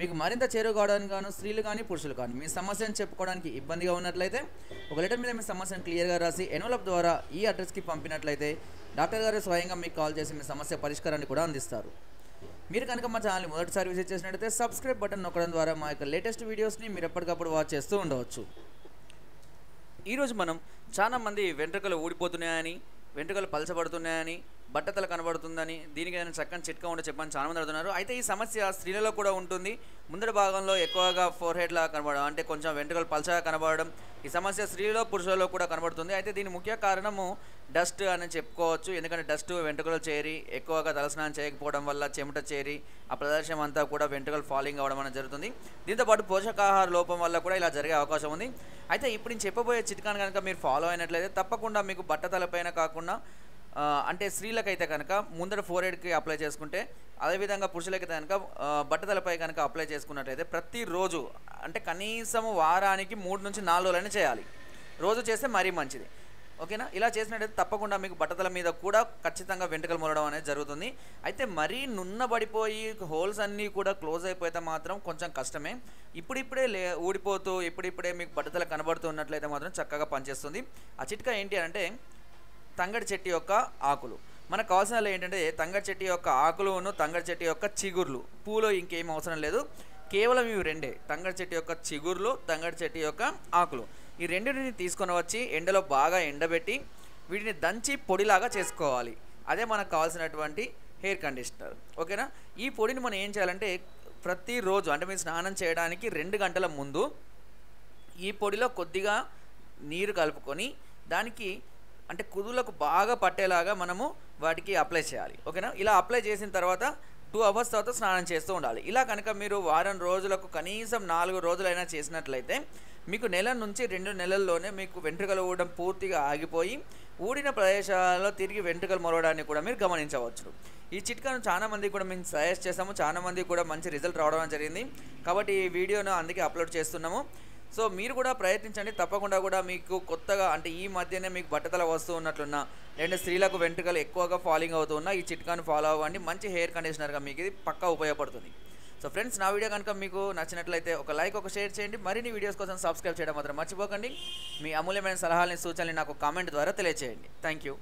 మీకు మరింత చేరువ కావడానికి గాను స్త్రీలు కానీ పురుషులు కానీ మీ సమస్యను చెప్పుకోవడానికి ఇబ్బందిగా ఉన్నట్లయితే ఒక లెటర్ మీద మీ సమస్యను క్లియర్గా రాసి ఎన్వలప్ ద్వారా ఈ అడ్రస్కి పంపినట్లయితే డాక్టర్ గారు స్వయంగా మీకు కాల్ చేసి మీ సమస్య పరిష్కారాన్ని కూడా అందిస్తారు. మీరు కనుక మా ఛానల్ని మొదటిసారి విజిట్ చేసినట్లయితే సబ్స్క్రైబ్ బటన్ నొక్కడం ద్వారా మా యొక్క లేటెస్ట్ వీడియోస్ని మీరు ఎప్పటికప్పుడు వాచ్ చేస్తూ ఉండవచ్చు. ఈరోజు మనం చాలా మంది వెంట్రుకలు ఊడిపోతున్నాయని వెంట్రుకలు పలచబడుతున్నాయని బట్టతల కనబడుతుందని దీనికి ఏదైనా చక్కని చిట్కా ఉంటే చెప్పని చాలా మంది అడుగుతున్నారు. అయితే ఈ సమస్య స్త్రీలలో కూడా ఉంటుంది. ముందర భాగంలో ఎక్కువగా ఫోర్ హెడ్లా లాగా కనబడడం అంటే కొంచెం వెంట్రుకలు పలచగా కనబడడం ఈ సమస్య స్త్రీలో పురుషులలో కూడా కనబడుతుంది. అయితే దీని ముఖ్య కారణము డస్ట్ అని చెప్పుకోవచ్చు. ఎందుకంటే డస్ట్ వెంట్రుకలు చేరి ఎక్కువగా తలస్నానం చేయకపోవడం వల్ల చెమట చేరి ఆ ప్రదర్శనం అంతా కూడా వెంట్రుకలు ఫాలింగ్ అవ్వడం అనేది జరుగుతుంది. దీంతోపాటు పోషకాహార లోపం వల్ల కూడా ఇలా జరిగే అవకాశం ఉంది. అయితే ఇప్పుడు నేను చెప్పబోయే చిట్కాను కనుక మీరు ఫాలో అయినట్లయితే తప్పకుండా మీకు బట్టతలపైన కాకుండా అంటే స్త్రీలకైతే కనుక ముందర ఫోర్ ఎయిడ్కి అప్లై చేసుకుంటే అదేవిధంగా పురుషులకైతే కనుక బట్టతలపై కనుక అప్లై చేసుకున్నట్లయితే ప్రతిరోజు అంటే కనీసం వారానికి మూడు నుంచి నాలుగు రోజులైనా చేయాలి. రోజు చేస్తే మరీ మంచిది. ఓకేనా? ఇలా చేసినట్టయితే తప్పకుండా మీకు బట్టతల మీద కూడా ఖచ్చితంగా వెంట్రుకలు మొలడం అనేది జరుగుతుంది. అయితే మరీ నున్నబడిపోయి హోల్స్ అన్నీ కూడా క్లోజ్ అయిపోతే మాత్రం కొంచెం కష్టమే. ఇప్పుడిప్పుడే లే ఊడిపోతూ ఇప్పుడిప్పుడే మీకు బట్టతల కనబడుతున్నట్లయితే మాత్రం చక్కగా పనిచేస్తుంది. ఆ చిట్కా ఏంటి అంటే తంగడి చెట్టు యొక్క ఆకులు. మనకు కావాల్సిన ఏంటంటే తంగడి చెట్టు యొక్క ఆకులును తంగడి చెట్టు యొక్క చిగుర్లు. పూలు ఇంకేం అవసరం లేదు. కేవలం ఇవి రెండే. తంగడి చెట్టు యొక్క చిగుర్లు తంగడి చెట్టు యొక్క ఆకులు. ఈ రెండింటిని తీసుకొని వచ్చి ఎండలో బాగా ఎండబెట్టి వీటిని దంచి పొడిలాగా చేసుకోవాలి. అదే మనకు కావాల్సినటువంటి హెయిర్ కండిషనర్. ఓకేనా? ఈ పొడిని మనం ఏం చేయాలంటే ప్రతిరోజు అంటే మీరు స్నానం చేయడానికి రెండు గంటల ముందు ఈ పొడిలో కొద్దిగా నీరు కలుపుకొని దానికి అంటే కుదులకు బాగా పట్టేలాగా మనము వాటికి అప్లై చేయాలి. ఓకేనా? ఇలా అప్లై చేసిన తర్వాత టూ అవర్స్ తర్వాత స్నానం చేస్తూ ఉండాలి. ఇలా కనుక మీరు వారం రోజులకు కనీసం నాలుగు రోజులైనా చేసినట్లయితే మీకు నెల నుంచి రెండు నెలల్లోనే మీకు వెంట్రుకలు ఊడడం పూర్తిగా ఆగిపోయి ఊడిన ప్రదేశాల్లో తిరిగి వెంట్రుకలు మొలవడాన్ని కూడా మీరు గమనించవచ్చు. ఈ చిట్కాను చాలామంది కూడా మేము సజెస్ట్ చేస్తాము చాలామంది కూడా మంచి రిజల్ట్ రావడం జరిగింది. కాబట్టి ఈ వీడియోను అందుకే అప్లోడ్ చేస్తున్నాము. సో మీరు కూడా ప్రయత్నించండి. తప్పకుండా కూడా మీకు కొత్తగా అంటే ఈ మధ్యనే మీకు బట్టతల వస్తూ ఉన్నట్లున్న లేదంటే స్త్రీలకు వెంట్రుకలు ఎక్కువగా ఫాలింగ్ అవుతూ ఉన్నా ఈ చిట్కాను ఫాలో అవ్వండి. మంచి హెయిర్ కండిషనర్గా మీకు ఇది పక్కా ఉపయోగపడుతుంది. సో ఫ్రెండ్స్ నా వీడియో కనుక మీకు నచ్చినట్లయితే ఒక లైక్ ఒక షేర్ చేయండి. మరిన్ని వీడియోస్ కోసం సబ్స్క్రైబ్ చేయడం మాత్రం మర్చిపోకండి. మీ అమూల్యమైన సలహాలని సూచనలు నాకు కామెంట్ ద్వారా తెలియజేయండి థ్యాంక్ యూ.